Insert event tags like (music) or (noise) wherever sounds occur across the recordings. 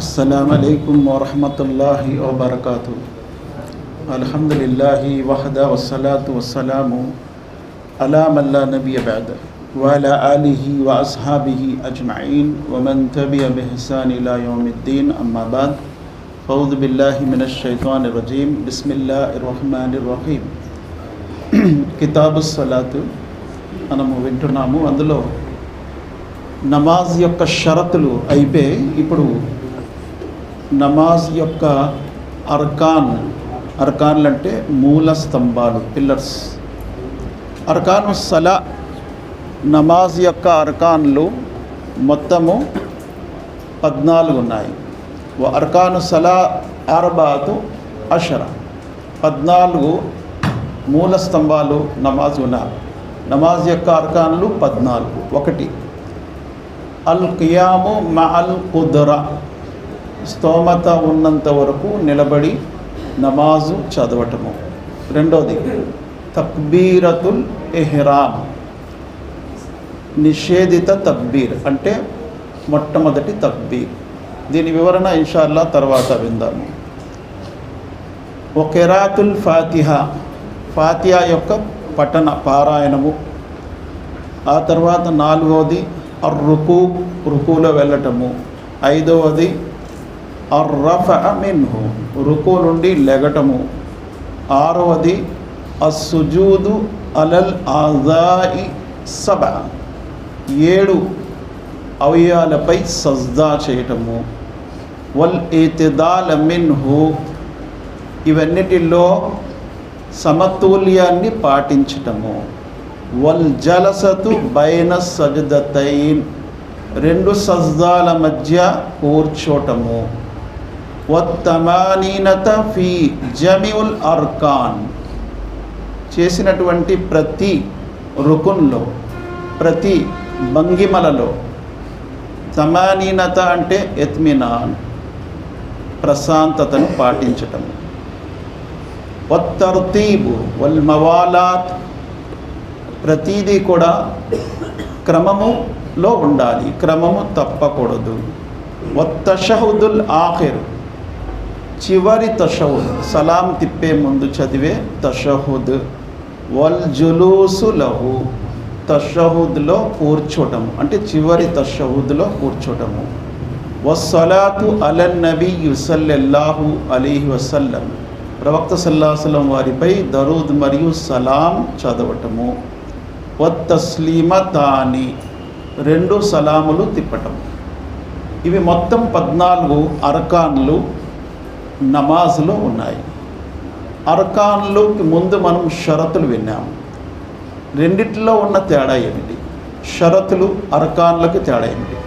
السلام عليكم ورحمة الله وبركاته الحمد لله وحده والصلاة والسلام على من لا نبي بعده وعلى آله وأصحابه أجمعين ومن تبع بإحسان إلى يوم الدين أما بعد فأعوذ بالله من الشيطان الرجيم بسم الله الرحمن الرحيم (clears throat) కితాబు సలాత్ మనము వింటున్నాము అందులో నమాజ్ యొక్క షరతులు అయిపోయి ఇప్పుడు నమాజ్ యొక్క అర్కాన్ అర్కాన్లు అంటే మూల స్తంభాలు పిల్లర్స్. అర్కాను సలా నమాజ్ యొక్క అర్కాన్లు మొత్తము పద్నాలుగు ఉన్నాయి. అర్కాను సలా అర్బాతు అషర. పద్నాలుగు మూల స్తంభాలు నమాజ్ ఉన్నారు నమాజ్ యొక్క అర్కాన్లు పద్నాలుగు. ఒకటి అల్ కియాము మ అల్ కుదరా. స్తోమత ఉన్నంత వరకు నిలబడి నమాజు చదవటము. రెండోది తక్బీరతుల్ ఎహ్రామ్ నిషేధిత తక్బీర్ అంటే మొట్టమొదటి తక్బీర్. దీని వివరణ ఇన్షాల్లా తర్వాత విందాము ఒకెరాతుల్ ఫాతిహా ఫాతిహా యొక్క పఠన పారాయణము. ఆ తర్వాత నాలుగవది అర్ రుకు రుకులో వెళ్ళటము. ఐదవది అర్రఫ మిన్హు రుకు నుండి లెగటము. ఆరవది అస్సుజూదు అలల్ ఆజాయి సబ. ఏడు అవయాలపై సజ్దా చేయటము. వల్ ఏతిదాల మిన్హు ఇవన్నిటిలో సమతుల్యాన్ని పాటించటము. వల్ జలసతు బైన సజదతైన్ రెండు సజ్దాల మధ్య కూర్చోటము. వత్తమానీనత ఫీ జమిউల్ అర్కాన్. చేసినటువంటి ప్రతి రుకున్లో ప్రతి భంగిమలలో. తమానీనత అంటే ఎత్మినాన్ ప్రశాంతతను పాటించటం. వత్తర్తీబు వల్ మవాలాత్ ప్రతీదీ కూడా క్రమములో ఉండాలి. క్రమము తప్పకూడదు. వత్తషహుదుల్ ఆఖిర్. చివరి తషహుద్ సలాం తిప్పే ముందు చదివే తషహుద్. వల్ జులూసు లహు తషహుద్లో కూర్చోటము. అంటే చివరి తషహుద్లో కూర్చోటము. వసలాతు అలన్ నబీ యుసల్లెల్లాహు అలీహి వసల్లం. ప్రవక్త సల్లాహసలం వారిపై దరూద్ మరియు సలాం చదవటము. వత్తస్లీమతాని రెండు సలాములు తిప్పటం ఇవి మొత్తం పద్నాలుగు అర్కాన్లు నమాజ్లో ఉన్నాయి. అర్కాన్లోకి ముందు మనం షరతులు విన్నాము రెండిట్లో ఉన్న తేడా ఏమిటి? షరతులు అర్కాన్లకు తేడా ఏమిటి?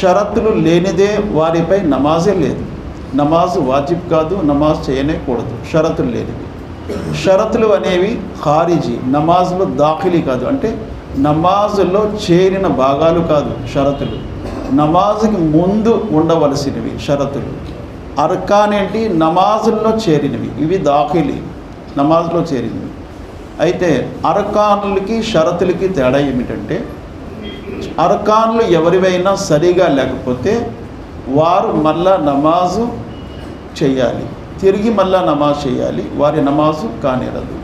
షరతులు లేనిదే వారిపై నమాజే లేదు. నమాజు వాజిబ్ కాదు నమాజ్ చేయనే కూడదు షరతులు లేనివి. షరతులు అనేవి ఖారిజీ నమాజ్లో దాఖిలీ కాదు. అంటే నమాజులో చేరిన భాగాలు కాదు షరతులు. నమాజ్కి ముందు ఉండవలసినవి షరతులు. అర్కాన్ ఏంటి నమాజుల్లో చేరినవి ఇవి దాఖిలీ నమాజ్లో చేరినవి. అయితే అర్కాన్లకి షరతులకి తేడా ఏమిటంటే అర్కాన్లు ఎవరివైనా సరిగా లేకపోతే వారు మళ్ళా నమాజు చేయాలి. తిరిగి మళ్ళా నమాజ్ చేయాలి. వారి నమాజు కానిరదు.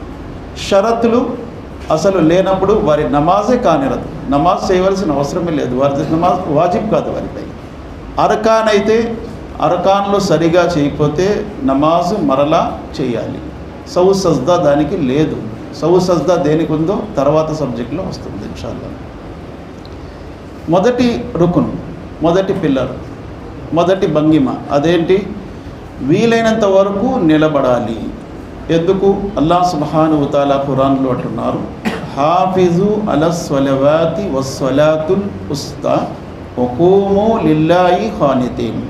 షరతులు అసలు లేనప్పుడు వారి నమాజే కానిరదు. నమాజ్ చేయవలసిన అవసరమే లేదు. వారి నమాజ్ వాజిబ్ కాదు వారిపై. అరకాన్ అయితే అరకాన్లు సరిగా చేయకపోతే నమాజు మరలా చేయాలి. సౌ సజ్దా దానికి లేదు. సౌ సజ్దా దేనికి ఉందో తర్వాత సబ్జెక్ట్లో వస్తుంది ఇన్షాల్లా. మొదటి రుకున్ మొదటి పిల్లర్ మొదటి భంగిమ అదేంటి? వీలైనంత వరకు నిలబడాలి. ఎందుకు? అల్లా సుబహాను ఉతాలా ఖురాన్లో అంటున్నారు హాఫిజు అలస్వలవాతి వస్వలాతుల్ ఉస్తా ఒకోమో లిల్లాయి ఖానితీన్.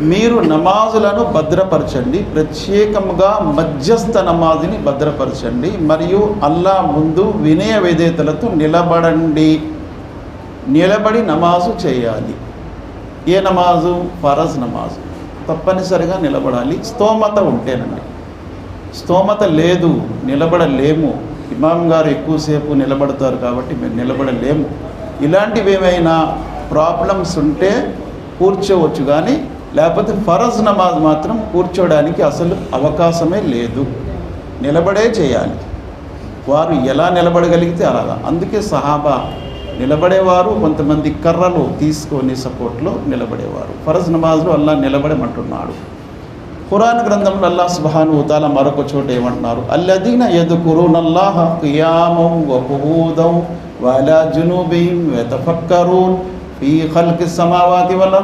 మీరు నమాజులను భద్రపరచండి. ప్రత్యేకంగా మధ్యస్థ నమాజుని భద్రపరచండి. మరియు అల్లా ముందు వినయ విధేతలతో నిలబడండి. నిలబడి నమాజు చేయాలి. ఏ నమాజు? ఫరజ్ నమాజు. తప్పనిసరిగా నిలబడాలి. స్తోమత ఉంటేనండి. స్తోమత లేదు నిలబడలేము. ఇమాం గారు ఎక్కువసేపు నిలబడతారు కాబట్టి మేము నిలబడలేము. ఇలాంటివి ఏమైనా ప్రాబ్లమ్స్ ఉంటే కూర్చోవచ్చు. కానీ లేకపోతే ఫరజ్ నమాజ్ మాత్రం కూర్చోడానికి అసలు అవకాశమే లేదు. నిలబడే చేయాలి. వారు ఎలా నిలబడగలిగితే అలాగా. అందుకే సహాబా నిలబడేవారు కొంతమంది కర్రలు తీసుకొని సపోర్ట్లో నిలబడేవారు. ఫరజ్ నమాజ్లో అల్లా నిలబడమంటున్నాడు. ఖురాన్ గ్రంథంలో అల్లా సుబాను తాల మరొక చోట ఏమంటున్నారు? అల్లదీన యదుకురునల్లాహ ఖియామం వ ఖుఊదం వ అలా జునూబిహిం యతఫక్కరూన్ ఫీ ఖల్కి సమావాతి వల్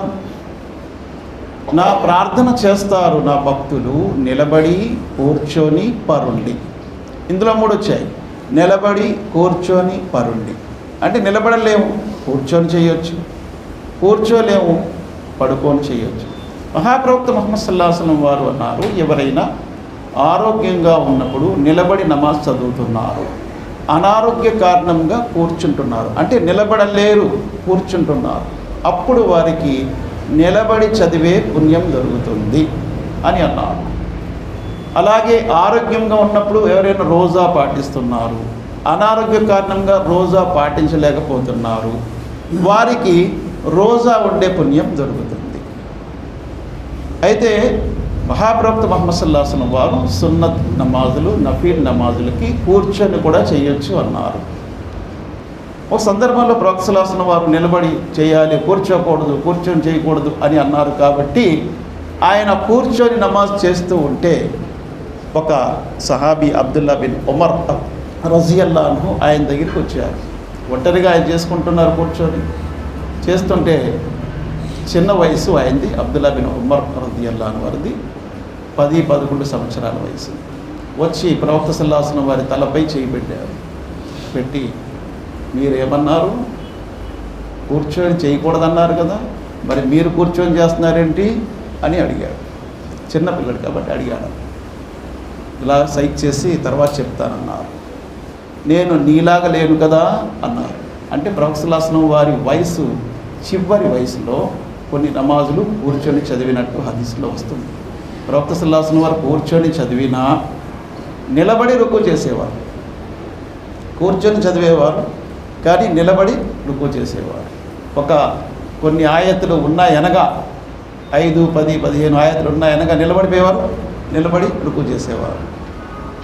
నా ప్రార్థన చేస్తారు నా భక్తులు నిలబడి కూర్చొని పరుండి. ఇందులో మూడు వచ్చాయి నిలబడి కూర్చొని పరుండి. అంటే నిలబడలేము కూర్చొని చేయొచ్చు. కూర్చోలేము పడుకొని చేయొచ్చు. మహాప్రవక్త మహమ్మద్ సల్లాహం వారు అన్నారు ఎవరైనా ఆరోగ్యంగా ఉన్నప్పుడు నిలబడి నమాజ్ చదువుతున్నారు. అనారోగ్య కారణంగా కూర్చుంటున్నారు. అంటే నిలబడలేరు కూర్చుంటున్నారు. అప్పుడు వారికి నిలబడి చదివే పుణ్యం దొరుకుతుంది అని అన్నారు అలాగే ఆరోగ్యంగా ఉన్నప్పుడు ఎవరైనా రోజా పాటిస్తున్నారు అనారోగ్య కారణంగా రోజా పాటించలేకపోతున్నారు వారికి రోజా ఉండే పుణ్యం దొరుకుతుంది. అయితే మహాప్రవక్త మహమ్మద్ సల్లాహం వారు సున్నత్ నమాజులు నఫీల్ నమాజులకి కూర్చొని కూడా చేయొచ్చు అన్నారు. ఒక సందర్భంలో ప్రోత్సలాసన వారు నిలబడి చేయాలి కూర్చోకూడదు కూర్చొని చేయకూడదు అని అన్నారు కాబట్టి ఆయన కూర్చొని నమాజ్ చేస్తూ ఉంటే ఒక సహాబీ అబ్దుల్లా బిన్ ఉమర్ రజియల్లాను ఆయన దగ్గరికి వచ్చారు. ఒంటరిగా ఆయన చేసుకుంటున్నారు కూర్చొని. చేస్తుంటే చిన్న వయసు అయింది అబ్దుల్లా బిన్ ఉమర్ రజియల్లాను వారిది పది పదకొండు సంవత్సరాల వయసు. వచ్చి ప్రవక్త సల్లాసనం వారి తలపై చేయి పెట్టారు. పెట్టి మీరేమన్నారు? కూర్చొని చేయకూడదన్నారు కదా. మరి మీరు కూర్చొని చేస్తున్నారేంటి? అని అడిగాడు. చిన్నపిల్లడు కాబట్టి అడిగాడు ఇలా సైక్ చేసి తర్వాత చెప్తానన్నారు. నేను నీలాగా లేను కదా అన్నారు. అంటే ప్రవక్సలాసనం వారి వయసు చివరి వయసులో కొన్ని నమాజులు కూర్చొని చదివినట్టు హదీసులో వస్తుంది. ప్రవక్త సల్లాసనం వారు కూర్చొని చదివినా నిలబడి రుకు చేసేవారు. కూర్చొని చదివేవారు. కానీ నిలబడి రుకు చేసేవారు ఒక కొన్ని ఆయతులు ఉన్నాయనగా ఐదు పది పదిహేను ఆయతులు ఉన్నాయనగా నిలబడిపోయేవారు నిలబడి రుకు చేసేవారు.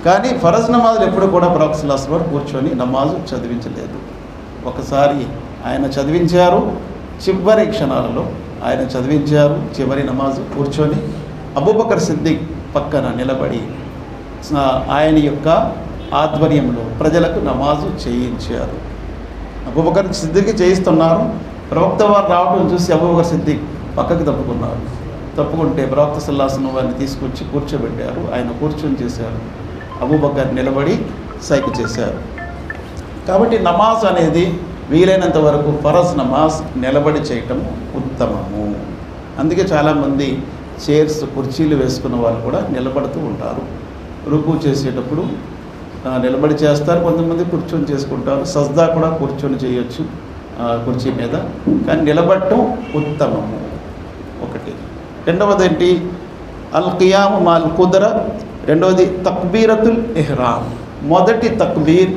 కానీ ఫరజ్ నమాజులు ఎప్పుడు కూడా ప్రొఫెసర్ అస్వర్ కూర్చొని నమాజు చదివించలేదు. ఒకసారి ఆయన చదివించారు చివరి క్షణాలలో ఆయన చదివించారు చివరి నమాజు కూర్చొని అబూబకర్ సిద్దిక్ పక్కన నిలబడి ఆయన యొక్క ఆధ్వర్యంలో ప్రజలకు నమాజు చేయించారు. అబూబకర్ సిద్దికి చేయిస్తున్నారు. ప్రవక్త వారు రావడం చూసి అబూబకర్ సిద్దిక్ పక్కకి తప్పుకున్నారు. తప్పుకుంటే ప్రవక్త సల్లాసనం వారిని తీసుకొచ్చి కూర్చోబెట్టారు. ఆయన కూర్చొని చేశారు. అబూబకర్ నిలబడి సైకి చేశారు. కాబట్టి నమాజ్ అనేది వీలైనంత వరకు ఫరజ్ నమాజ్ నిలబడి చేయటం ఉత్తమము. అందుకే చాలామంది చైర్స్ కుర్చీలు వేసుకున్న వాళ్ళు కూడా నిలబడుతూ ఉంటారు. రుకు చేసేటప్పుడు నిలబడి చేస్తారు. కొంతమంది కూర్చొని చేసుకుంటారు. సజ్దా కూడా కూర్చొని చేయొచ్చు ఆ, కుర్చీ మీద. కానీ నిలబడటం ఉత్తమము. ఒకటి. రెండవది ఏంటి? అల్ కియాము మాల్ కుదర. రెండవది తక్బీరతుల్ ఇహ్రామ్. మొదటి తక్బీర్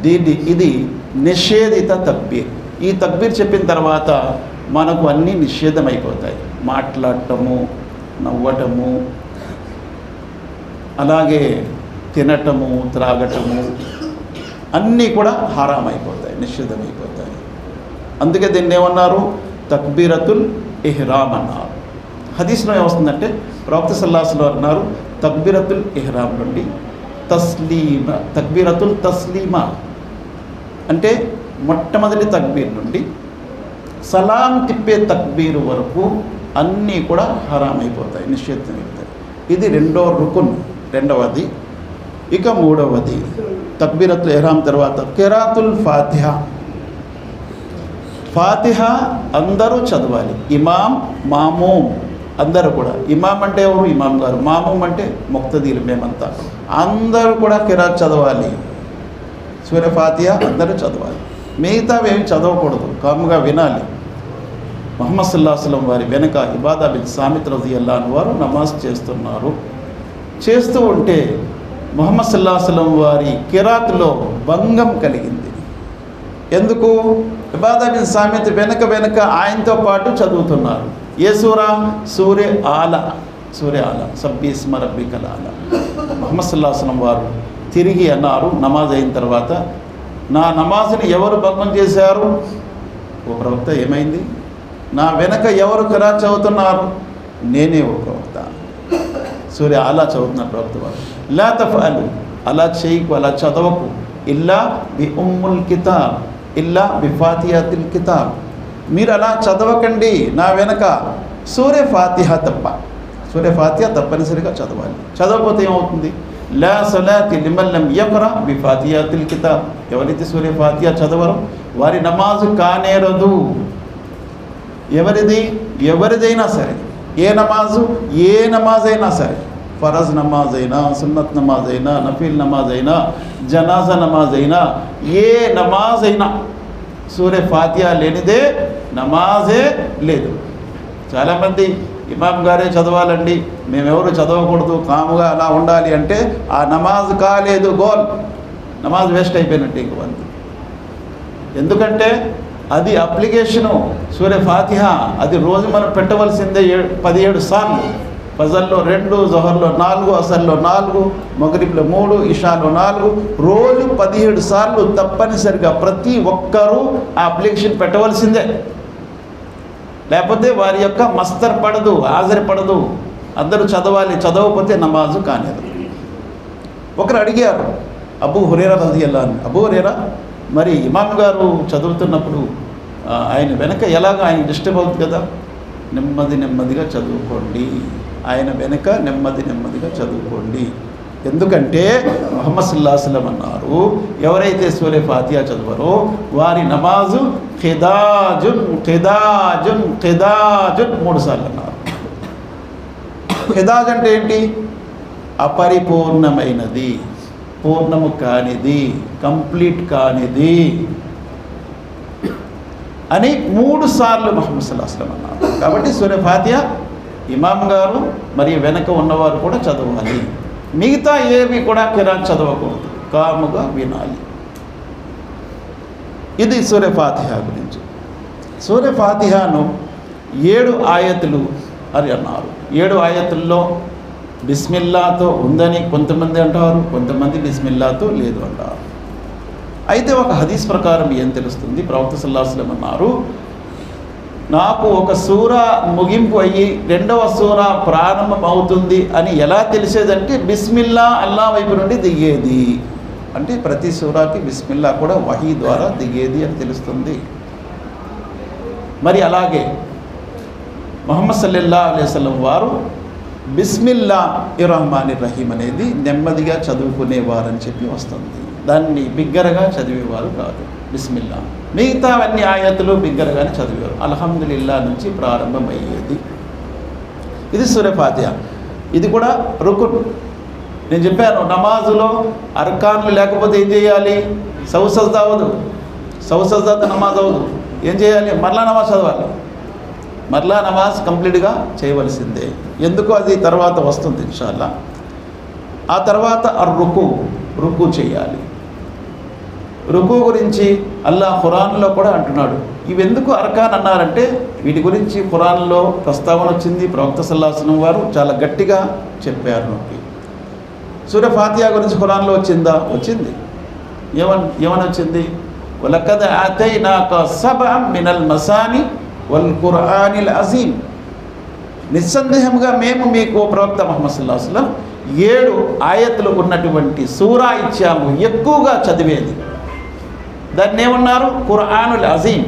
దీన్ని ఇది నిషేధిత తక్బీర్. ఈ తక్బీర్ చెప్పిన తర్వాత మనకు అన్నీ నిషేధమైపోతాయి. మాట్లాడటము నవ్వటము. అలాగే తినటము త్రాగటము అన్నీ కూడా హారాం అయిపోతాయి నిషిద్ధమైపోతాయి. అందుకే దీన్ని ఏమన్నారు? తక్బీరతుల్ ఇహ్రామ్ అన్నారు. హదీస్లో ఏమొస్తుందంటే ప్రవక్త సల్లాసులు అన్నారు తక్బీరతుల్ ఇహ్రామ్ నుండి తస్లీమ తక్బీరతుల్ తస్లీమా. అంటే మొట్టమొదటి తక్బీర్ నుండి సలాం తిప్పే తక్బీరు వరకు అన్నీ కూడా హరాం అయిపోతాయి నిషేధమైపోతాయి ఇది రెండో రుకున్ రెండవది ఇక మూడవది తక్బీరతుల్ ఎహ్రాం తర్వాత కెరాతుల్ ఫాతిహ. ఫాతిహ అందరూ చదవాలి. ఇమాం మామూమ్ అందరూ కూడా. ఇమాం అంటే ఎవరు? ఇమాం గారు. మామూమ్ అంటే ముక్తదీలు మేమంతా. అందరూ కూడా కిరాత్ చదవాలి. సూర్య ఫాతిహ అందరూ చదవాలి. మిగతావి ఏమి చదవకూడదు. కాముగా వినాలి. మొహమ్మద్ సల్లాహం వారి వెనక ఇబాదా బిన్ సామిత్ రజీ అల్లాన్ వారు నమాజ్ చేస్తున్నారు. చేస్తూ ఉంటే మొహమ్మద్ సల్లాహం వారి కిరాత్లో భంగం కలిగింది. ఎందుకు? ఇబాదాబిన్ సామెత వెనక వెనక ఆయనతో పాటు చదువుతున్నారు. ఏ సూరా? సూర్య ఆల. సూర్య ఆల. సబ్బీస్మ రబ్బికల ఆల. ముహమ్మద్ సల్లాహం వారు తిరిగి అన్నారు నమాజ్ అయిన తర్వాత నా నమాజ్ని ఎవరు భగ్నం చేశారు? ఓ ప్రవక్త ఏమైంది? నా వెనక ఎవరు ఖరా చదువుతున్నారు? నేనే ఓ ప్రవక్త. సూర్య ఆలా చదువుతున్నారు ప్రవక్త వారు. లా తఫాలు అలా చేయకు అలా చదవకు ఇల్లా బి ఉమ్ముల్ కితాబ్ ఇల్లా బి ఫాతిహాతిల్ కితాబ్ మీరు అలా చదవకండి. నా వెనక సూర్య ఫాతిహ తప్ప. సూర్య ఫాతిహ తప్పనిసరిగా చదవాలి. చదవకపోతే ఏమవుతుంది? లా సలాతి లిమల్లం యక్రా బి ఫాతిహాతిల్ కితాబ్. ఎవరైతే సూర్య ఫాతిహ చదవరో వారి నమాజు కానేరదు. ఎవరిది? ఎవరిదైనా సరే. ఏ నమాజు? ఏ నమాజ్ అయినా సరే. ఫరజ్ నమాజ్ అయినా సున్నత్ నమాజ్ అయినా నఫీల్ నమాజ్ అయినా జనాజా నమాజ్ అయినా ఏ నమాజ్ అయినా సూర్య ఫాతిహా లేనిదే నమాజే లేదు. చాలామంది ఇమాం గారే చదవాలండి మేమెవరు చదవకూడదు కాముగా అలా ఉండాలి అంటే ఆ నమాజ్ కాలేదు గోల్. నమాజ్ వేస్ట్ అయిపోయినట్టు ఇంక వంతు ఎందుకంటే అది అప్లికేషను సూర్య ఫాతిహ అది రోజు మనం పెట్టవలసిందే ఏ పదిహేడు సార్లు. ఫజల్లో రెండు జొహర్లో నాలుగు అసల్లో నాలుగు మొగరిబ్లో మూడు ఇషాలో నాలుగు. రోజు పదిహేడు సార్లు తప్పనిసరిగా ప్రతి ఒక్కరూ ఆ అప్లికేషన్ పెట్టవలసిందే. లేకపోతే వారి యొక్క మస్తర్ పడదు హాజరు పడదు. అందరూ చదవాలి చదవకపోతే నమాజు కానేది ఒకరు అడిగారు అబూ హురేరా రది అల్లా అని అబూ హురేరా మరి ఇమాం గారు చదువుతున్నప్పుడు ఆయన వెనక ఎలాగ ఆయన డిస్టర్బ్ అవుతుంది కదా? నెమ్మది నెమ్మదిగా చదువుకోండి. ఆయన వెనుక నెమ్మది నెమ్మదిగా చదువుకోండి. ఎందుకంటే మొహమ్మద్ సుల్లాహస్లం అన్నారు ఎవరైతే సూర్య ఫాతియా చదవరో వారి నమాజు ఖిదాజున్ ఖిదాజున్ ఖిదాజున్ మూడు సార్లు అన్నారు. ఖిదాజ్ అంటే ఏంటి? అపరిపూర్ణమైనది పూర్ణము కానిది కంప్లీట్ కానిది అని మూడు సార్లు మహమ్మద్ సల్లాహం అన్నారు. కాబట్టి సూర్య ఫాతియా ఇమాం గారు మరియు వెనక ఉన్నవారు కూడా చదవాలి. మిగతా ఏమి కూడా కిరాన్ చదవకూడదు. కాముగా వినాలి. ఇది సూర్య ఫాతిహా గురించి. సూర్య ఫాతిహాను ఏడు ఆయతులు అని అన్నారు. ఏడు ఆయతుల్లో బిస్మిల్లాతో ఉందని కొంతమంది అంటారు కొంతమంది బిస్మిల్లాతో లేదు అంటారు. అయితే ఒక హదీస్ ప్రకారం ఏం తెలుస్తుంది? ప్రవక్త సల్లాహస్లం అన్నారు నాకు ఒక సూర ముగింపు అయ్యి రెండవ సూర ప్రారంభం అవుతుంది అని ఎలా తెలిసేదంటే బిస్మిల్లా అల్లా వైపు నుండి దిగేది. అంటే ప్రతి సూరాకి బిస్మిల్లా కూడా వహీ ద్వారా దిగేది అని తెలుస్తుంది. మరి అలాగే మొహమ్మద్ సల్లెల్లా అలైవల్లం వారు బిస్మిల్లా ఇరహమాని రహీం అనేది నెమ్మదిగా చదువుకునేవారని చెప్పి వస్తుంది. దాన్ని బిగ్గరగా చదివేవారు కాదు బిస్మిల్లా. మిగతావన్నీ ఆయతులు బిగ్గరగానే చదివారు. అల్హమ్దుల్లా నుంచి ప్రారంభమయ్యేది. ఇది సూర్యఫాతిహ ఇది కూడా రుకున్. నేను చెప్పాను నమాజులో అర్కాన్లు లేకపోతే ఏం చేయాలి? సౌసజ్ద అవ్వదు. సౌసజ్ద నమాజ్ అవ్వదు. ఏం చేయాలి? మరలా నమాజ్ చదవాలి. మరలా నమాజ్ కంప్లీట్గా చేయవలసిందే. ఎందుకు? అది తర్వాత వస్తుంది ఇన్షాల్లా. ఆ తర్వాత ఆ రుకు రుకు చేయాలి. రుకు గురించి అల్లా ఖురాన్లో కూడా అంటున్నాడు. ఇవెందుకు అర్కాన్ అన్నారంటే వీటి గురించి ఖురాన్లో ప్రస్తావన వచ్చింది ప్రవక్త సల్లాసనం వారు చాలా గట్టిగా చెప్పారు నాకు సూర్య ఫాతియా గురించి ఖురాన్లో వచ్చిందా? వచ్చింది. ఏమని ఏమని వచ్చింది? వలకద ఆతై నాక సబ మినల్ మసాని వల్ ఖురానిల్ అజీమ్. నిస్సందేహంగా మేము మీకు ప్రవక్త మహమ్మద్ సల్లాహస్లం ఏడు ఆయతులు ఉన్నటువంటి సూరా ఇచ్చాము ఎక్కువగా చదివేది. దాన్ని ఏమన్నారు? ఖురానుల్ అజీం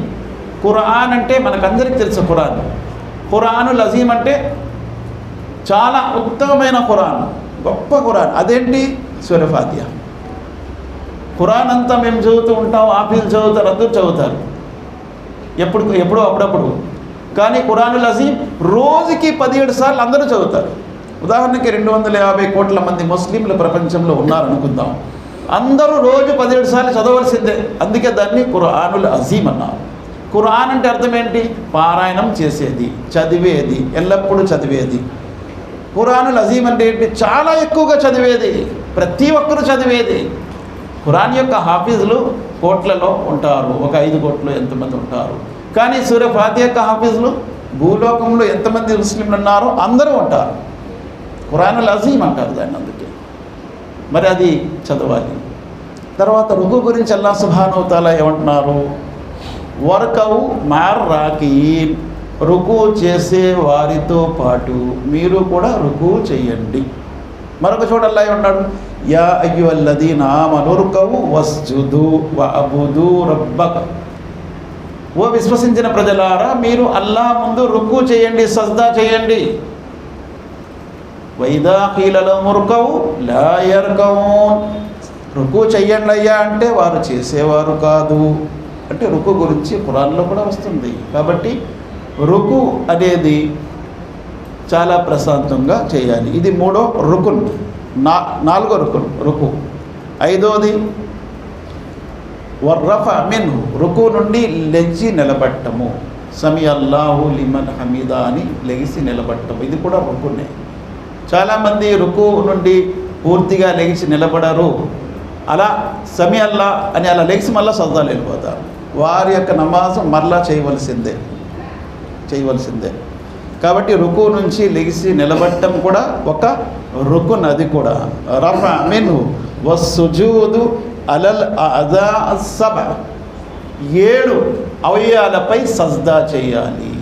ఖురాన్ అంటే మనకందరికీ తెలుసు ఖురాన్ ఖురానుల్ అజీం అంటే చాలా ఉత్తమమైన ఖురాన్ గొప్ప ఖురాన్ అదేంటి? సూర్యఫాతియా ఖురాన్ అంతా మేము చదువుతూ ఉంటాం ఆఫీస్ చదువుతారు అందరూ చదువుతారు. ఎప్పుడు ఎప్పుడో అప్పుడప్పుడు. కానీ ఖురానుల్ అజీం రోజుకి పదిహేడు సార్లు అందరూ చదువుతారు. ఉదాహరణకి రెండు వందల యాభై కోట్ల మంది ముస్లింలు ప్రపంచంలో ఉన్నారనుకుందాం. అందరూ రోజు పదిహేడు సార్లు చదవలసిందే. అందుకే దాన్ని ఖురానుల్ అజీం అన్నారు. ఖురాన్ అంటే అర్థం ఏంటి పారాయణం చేసేది చదివేది ఎల్లప్పుడూ చదివేది. ఖురానుల్ అజీం అంటే ఏంటి? చాలా ఎక్కువగా చదివేది ప్రతి ఒక్కరూ చదివేది. ఖురాన్ యొక్క హాఫీజులు కోట్లలో ఉంటారు ఒక ఐదు కోట్లు ఎంతమంది ఉంటారు. కానీ సూర్యఫాతి యొక్క హాఫీజులు భూలోకంలో ఎంతమంది ముస్లింలు ఉన్నారో అందరూ ఉంటారు. ఖురాన్ అజీం అంటారు దాన్ని అందుకే. మరి అది చదవాలి. తర్వాత రుగు గురించి అల్లా సుభానవతాల ఏమంటున్నారు? వరకవు మార్ రాకి రుకు చేసే వారితో పాటు మీరు కూడా రుకు చేయండి. మరొక చోట అల్లా ఏమన్నాడు యా అయ్యు అల్లది నామనురుకవు వస్జుదు వ అబుదు రబ్బక. ఓ విశ్వసించిన ప్రజలారా మీరు అల్లా ముందు రుక్కు చేయండి సజ్దా చేయండి. వైదా కీలలో మురుకవు లాయర్కౌన్ రుకు చెయ్యండి అయ్యా అంటే వారు చేసేవారు కాదు. అంటే రుకు గురించి ఖురాన్లో కూడా వస్తుంది. కాబట్టి రుకు అనేది చాలా ప్రశాంతంగా చేయాలి. ఇది మూడో రుకున్. నా నాలుగో రుకున్ రుకు. ఐదోది వర్రఫ మిన్ రుకు నుండి లెజ్జి నిలబట్టము. సమి అల్లాహు లిమన్ హమీదా అని లెగిసి నిలబట్టము. ఇది కూడా రుకునే. చాలామంది రుకు నుండి పూర్తిగా లెగిసి నిలబడరు. అలా సమయల్లా అని అలా లెగిసి మళ్ళీ సజ్దాలు వెళ్ళిపోతారు. వారి యొక్క నమాజ్ మరలా చేయవలసిందే. చేయవలసిందే. కాబట్టి రుకు నుంచి లెగిసి నిలబడటం కూడా ఒక రుకు నది కూడా. రఫ మీను వసుజూదు అలల్ అదా సభ ఏడు అవయాలపై సజ్దా చేయాలి.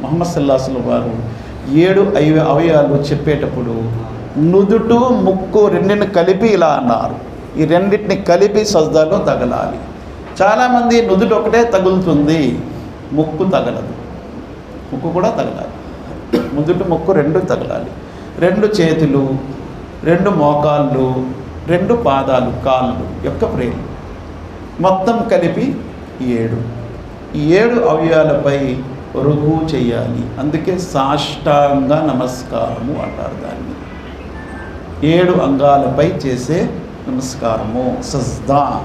మొహమ్మద్ సల్లాహుల వారు ఏడు అవి అవయవాలు చెప్పేటప్పుడు నుదుటు ముక్కు రెండిని కలిపి ఇలా అన్నారు. ఈ రెండింటిని కలిపి సజ్దాలో తగలాలి. చాలామంది నుదుటి ఒకటే తగులుతుంది ముక్కు తగలదు. ముక్కు కూడా తగలాలి. నుదుటి ముక్కు రెండు తగలాలి. రెండు చేతులు రెండు మోకాళ్ళు రెండు పాదాలు కాళ్ళు యొక్క ప్రేలు మొత్తం కలిపి ఏడు. ఈ ఏడు అవయవాలపై రుగు చేయాలి అందుకే సాష్టాంగ నమస్కారము అంటారు దాన్ని. ఏడు అంగాలపై చేసే నమస్కారము సజ్దా.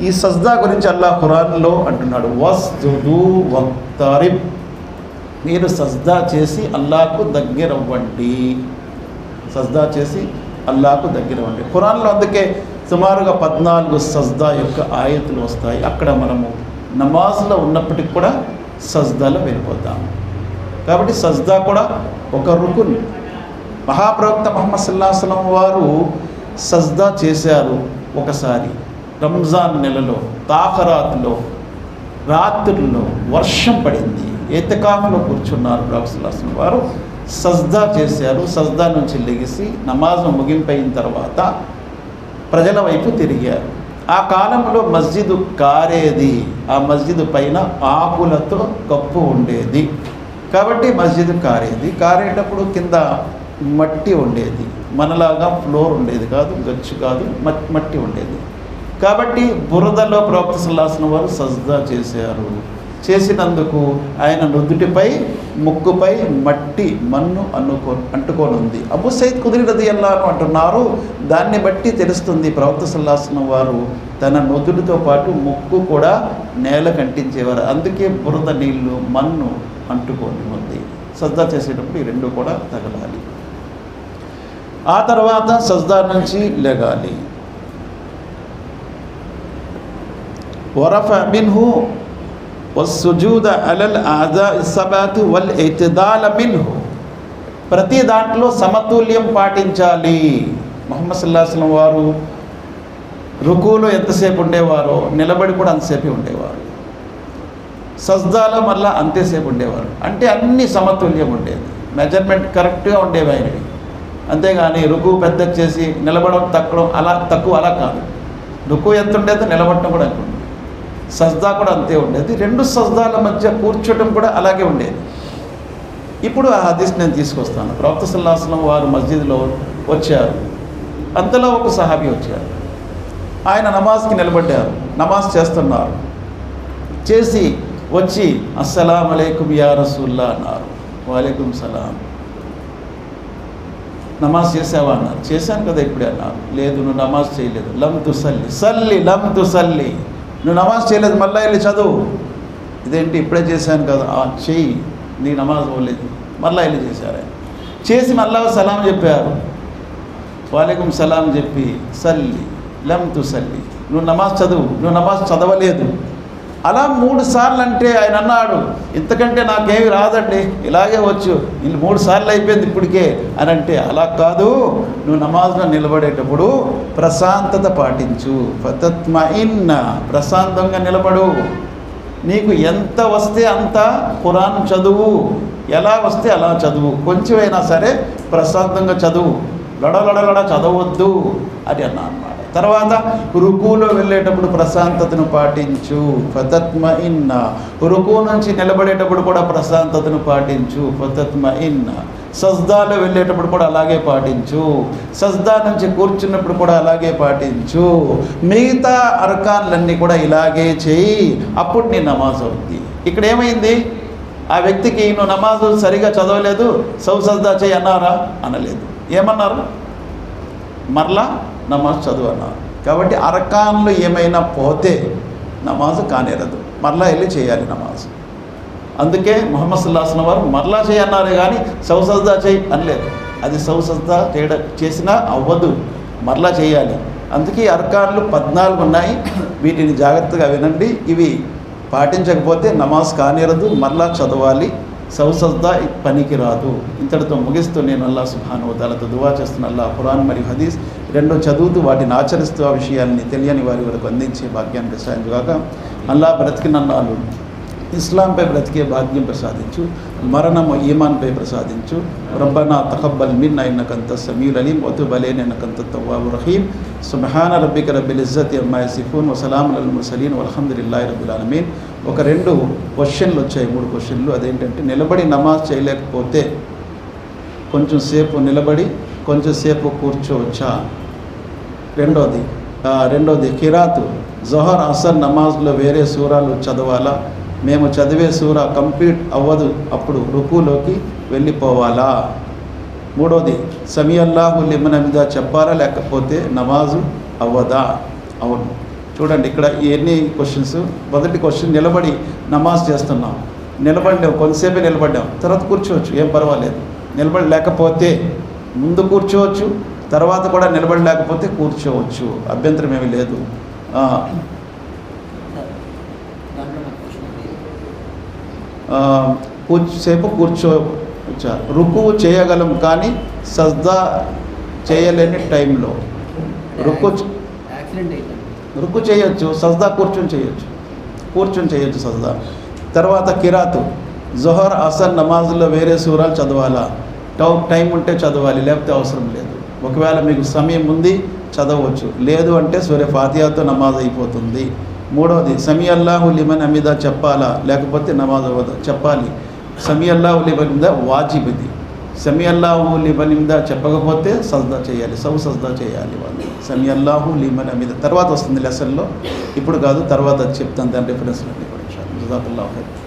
ఈ సజ్దా గురించి అల్లా ఖురాన్లో అంటున్నాడు. వస్తుదు వక్తరిబ్. మీరు సజ్దా చేసి అల్లాకు దగ్గరవ్వండి. సజ్దా చేసి అల్లాకు దగ్గరవ్వండి. ఖురాన్లో అందుకే సుమారుగా పద్నాలుగు సజ్దా యొక్క ఆయతులు వస్తాయి. అక్కడ మనము నమాజ్లో ఉన్నప్పటికి కూడా సజ్దాలో వెళ్ళిపోతాము కాబట్టి సజ్దా కూడా ఒక రుకున్. మహాప్రవక్త మహమ్మద్ సల్లాహం వారు సజ్దా చేశారు ఒకసారి. రంజాన్ నెలలో తాకరాత్లో రాత్రుల్లో వర్షం పడింది. ఏతకాఫలో కూర్చున్నారు ప్రవక్తలాసం వారు. సజ్దా చేశారు. సజ్దా నుంచి లెగిసి నమాజ్ ముగింపైన తర్వాత ప్రజల వైపు తిరిగారు. ఆ కాలంలో మస్జిద్ కారేది ఆ మస్జిద్ పైన ఆకులతో కప్పు ఉండేది. కాబట్టి మస్జిద్ కారేది. కారేటప్పుడు కింద మట్టి ఉండేది. మనలాగా ఫ్లోర్ ఉండేది కాదు గచ్చు కాదు మట్టి ఉండేది. కాబట్టి బురదలో ప్రవక్త సల్లాసిన వారు సజ్దా చేశారు. చేసినందుకు ఆయన నుదుటిపై ముక్కుపై మట్టి మన్ను అనుకో అంటుకోనుంది. అబు సైద్ కుదిరినది ఎలా అంటున్నారు దాన్ని బట్టి తెలుస్తుంది ప్రవక్త సల్లాసన వారు తన నుదుటితో పాటు ముక్కు కూడా నేల కంటించేవారు. అందుకే బురద నీళ్ళు మన్ను అంటుకొని ఉంది సజ్జా చేసేటప్పుడు ఈ రెండు కూడా తగలాలి. ఆ తర్వాత సజ్దా నుంచి లెగాలి. వరఫ్ మిన్హు వసుజూద అలల్ ఆజా సబాతు వల్ ఎతిదాల మిన్హు. ప్రతి దాంట్లో సమతుల్యం పాటించాలి. మొహమ్మద్ సల్లాహం వారు రుకులో ఎంతసేపు ఉండేవారో నిలబడి కూడా అంతసేపే ఉండేవారు. సజ్దాలో మళ్ళా అంతేసేపు ఉండేవారు. అంటే అన్ని సమతుల్యం ఉండేది. మెజర్మెంట్ కరెక్ట్గా ఉండేవి ఆయనవి. అంతేగాని రుకు పెద్ద చేసి నిలబడం తక్కువ అలా తక్కువ అలా కాదు. రుకు ఎంత ఉండేదో నిలబడటం కూడా అనుకుంటుంది సజ్దా కూడా అంతే ఉండేది. రెండు సజ్దాల మధ్య కూర్చోటం కూడా అలాగే ఉండేది. ఇప్పుడు ఆ హదీస్ నేను తీసుకొస్తాను. ప్రవక్త సల్లాహం వారు మస్జిద్లో వచ్చారు. అంతలో ఒక సహాబీ వచ్చారు. ఆయన నమాజ్కి నిలబడ్డారు. నమాజ్ చేస్తున్నారు. చేసి వచ్చి అస్సలం అలైకుం యా రసూల్లా అన్నారు. వాలేకుం సలాం. నమాజ్ చేసావా అన్నారు. చేశాను కదా ఇప్పుడే అన్నారు. లేదు నువ్వు నమాజ్ చేయలేదు. లమ్ తుసల్లి. సల్లి లమ్ తుసల్లి. నువ్వు నమాజ్ చేయలేదు మళ్ళీ వెళ్ళి చదువు. ఇదేంటి? ఇప్పుడే చేశాను కదా. "ఆ, చెయ్యి. నీ నమాజ్ పోలేదు. మళ్ళీ వెళ్ళి చేశారు. చేసి మళ్ళా సలాం చెప్పారు. వాలేకుం సలాం చెప్పి సల్లి లెంత్ సల్లి నువ్వు నమాజ్ చదువు. నువ్వు నమాజ్ చదవలేదు. అలా మూడు సార్లు అంటే ఆయన అన్నాడు ఇంతకంటే నాకేమి రాదండి ఇలాగే వచ్చు ఇల్లు మూడు సార్లు అయిపోయింది ఇప్పటికే. అని అంటే అలా కాదు నువ్వు నమాజ్లో నిలబడేటప్పుడు ప్రశాంతత పాటించు. ఫతత్మ ఇన్న ప్రశాంతంగా నిలబడు. నీకు ఎంత వస్తే అంత ఖురాన్ చదువు ఎలా వస్తే అలా చదువు. కొంచెమైనా సరే ప్రశాంతంగా చదువు. లడలడలడ చదవద్దు. అని అన్నా అన్నమాట తర్వాత రుకులో వెళ్ళేటప్పుడు ప్రశాంతతను పాటించు. ఫతత్మ ఇన్న రుకు నుంచి నిలబడేటప్పుడు కూడా ప్రశాంతతను పాటించు. ఫతత్మ ఇన్న సజ్దాలో వెళ్ళేటప్పుడు కూడా అలాగే పాటించు. సజ్దా నుంచి కూర్చున్నప్పుడు కూడా అలాగే పాటించు. మిగతా అర్కాన్లన్నీ కూడా ఇలాగే చేయి. అప్పుడు నీ నమాజ్ అవుద్ది. ఇక్కడ ఏమైంది? ఆ వ్యక్తికి నువ్వు నమాజు సరిగా చదవలేదు. సౌ సజ్దా చేయి అన్నారా? అనలేదు. ఏమన్నారు? మరలా? నమాజ్ చదువు అన్నారు కాబట్టి అరకాన్లు ఏమైనా పోతే నమాజు కానేరదు. మరలా వెళ్ళి చేయాలి నమాజు. అందుకే మొహమ్మద్ సుల్లాహన్ వారు మరలా చేయన్నారు కానీ సౌసజ్దా చేయి అనలేదు. అది సౌసజ్దా చేయడం చేసినా అవ్వదు. మరలా చేయాలి. అందుకే ఈ అర్కాన్లు పద్నాలుగు ఉన్నాయి. వీటిని జాగ్రత్తగా వినండి. ఇవి పాటించకపోతే నమాజ్ కానేరదు. మరలా చదవాలి. సౌసజ్దా పనికి రాదు. ఇంతటితో ముగిస్తూ నేను అల్లా సుభాను తలతో దువా చేస్తున్న అల్లా ఖురాన్ మరియు హదీస్ రెండో చదువుతూ వాటిని ఆచరిస్తూ ఆ విషయాల్ని తెలియని వారి వరకు అందించే భాగ్యాన్ని ప్రసాదించుగాక అల్లా బ్రతికినన్నాళ్ళు ఇస్లాంపై బ్రతికే భాగ్యం ప్రసాదించు. మరణము ఈమాన్పై ప్రసాదించు. రబ్బనా తహబ్బల్ మిన్ అయినకంత సమీల్ అలీం వతు బలేన్ అయినకంత తవ్వాబు రహీం. సుబహాన రబ్బిక రబ్బిల్ ఇజ్జత్ అమ్మాయి సిఫూన్ వసలాం అల్ ముసలీన్ వల్హమ్దుల్లాహి రబ్బుల్ అలమీన్ ఒక రెండు క్వశ్చన్లు వచ్చాయి మూడు క్వశ్చన్లు. అదేంటంటే నిలబడి నమాజ్ చేయలేకపోతే కొంచెం సేపు నిలబడి కొంచెంసేపు కూర్చోవచ్చా? రెండోది రెండోది కిరాతు జొహర్ అసర్ నమాజ్లో వేరే సూరాలు చదవాలా? మేము చదివే సూర కంప్లీట్ అవ్వదు అప్పుడు రుకులోకి వెళ్ళిపోవాలా? మూడోది సమియల్లాహు అల్లాహు మీద చెప్పాలా? లేకపోతే నమాజు అవ్వదా? అవును. చూడండి ఇక్కడ ఎన్ని క్వశ్చన్స్ మొదటి క్వశ్చన్ నిలబడి నమాజ్ చేస్తున్నాం. నిలబడ్డాం కొంతసేపే నిలబడ్డాం. తర్వాత కూర్చోవచ్చు ఏం పర్వాలేదు. నిలబడి లేకపోతే ముందు కూర్చోవచ్చు తర్వాత కూడా నిలబడి లేకపోతే కూర్చోవచ్చు. అభ్యంతరం ఏమీ లేదు. కూర్చేపు కూర్చోవచ్చా రుకువు చేయగలం కానీ సజ్దా చేయలేని టైంలో. రుకు అయిందండి రుక్కు చేయొచ్చు సజ్దా కూర్చొని చేయొచ్చు. కూర్చొని చేయొచ్చు సజ్దా తర్వాత కిరాతు. జొహర్ అసర్ నమాజ్లో వేరే సూరాలు చదవాలా? టౌ టైం ఉంటే చదవాలి లేకపోతే అవసరం లేదు. ఒకవేళ మీకు సమయం ఉంది చదవచ్చు. లేదు అంటే సూర్య ఫాతియాతో నమాజ్ అయిపోతుంది. మూడవది సమీ అల్లాహు లిమన్ అమీద చెప్పాలా? లేకపోతే నమాజ్ అవ్వదు? చెప్పాలి. సమీ అల్లాహు లిమన్ మీద వాజిబ్ ఇది సమీ అల్లాహు లిమన్ మీద చెప్పకపోతే సజ్దా చేయాలి సౌ సజ్దా చేయాలి వాళ్ళు. సమీ అల్లాహు లిమన్ మీద తర్వాత వస్తుంది లెసన్లో. ఇప్పుడు కాదు తర్వాత చెప్తాను దాని రిఫరెన్స్ అండి కూడా జజాకుల్లాహ్